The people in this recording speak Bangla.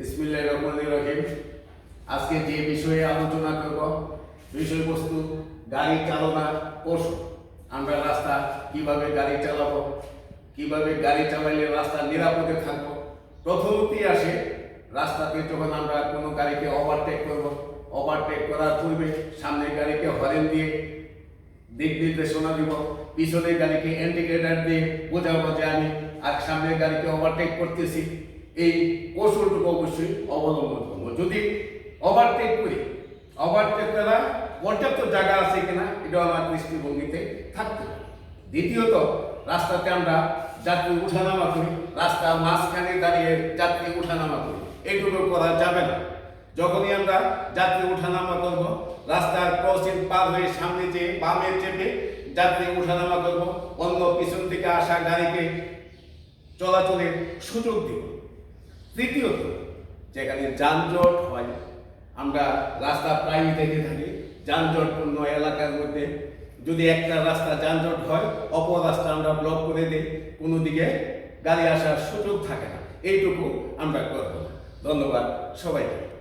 ইসমিল্লাহ রহমান রহিম। আজকে যে বিষয়ে আলোচনা করব, বিষয়বস্তু গাড়ি চালনা কৌশল। আমরা রাস্তা কীভাবে গাড়ি চালাবো, কীভাবে গাড়ি চালাইলে রাস্তা নিরাপদে থাকব প্রথমতেই আসে রাস্তাতে যখন আমরা কোনো গাড়িকে ওভারটেক করব ওভারটেক করার পূর্বে সামনের গাড়িকে হরেন দিয়ে দিক নির্দেশনা দিব পিছনের গাড়িকে ইন্ডিকেটার দিয়ে বোঝাবো যে আমি আর সামনের গাড়িকে ওভারটেক করতেছি। এই কৌশলটুকু অবশ্যই অবলম্বন করব। যদি ওভারটেক করি ওভারটেক করা পর্যাপ্ত জায়গা আছে কিনা এটা আমার দৃষ্টিভঙ্গিতে থাকতে দ্বিতীয়ত, রাস্তাতে আমরা যাত্রী উঠানামা করি, রাস্তার মাঝখানে দাঁড়িয়ে যাত্রী উঠানামা করি। এইটুকু করা যাবে না। যখনই আমরা যাত্রী উঠানামা করব, রাস্তার ক্রসিং পার হয়ে সামনে যে বামে চেপে যাত্রী উঠানামা করব, অন্য পিছন থেকে আসা গাড়িকে চলাচলের সুযোগ দিব। তৃতীয়ত, যেখানে যানজট হয়, আমরা রাস্তা প্রায় দেখে থাকি, যানজটপূর্ণ এলাকার মধ্যে। যদি একটা রাস্তা যানজট হয়, অপর রাস্তা আমরা ব্লক করে দিই, কোনো দিকে গাড়ি আসার সুযোগ থাকে না। এইটুকু আমরা করব ধন্যবাদ সবাইকে।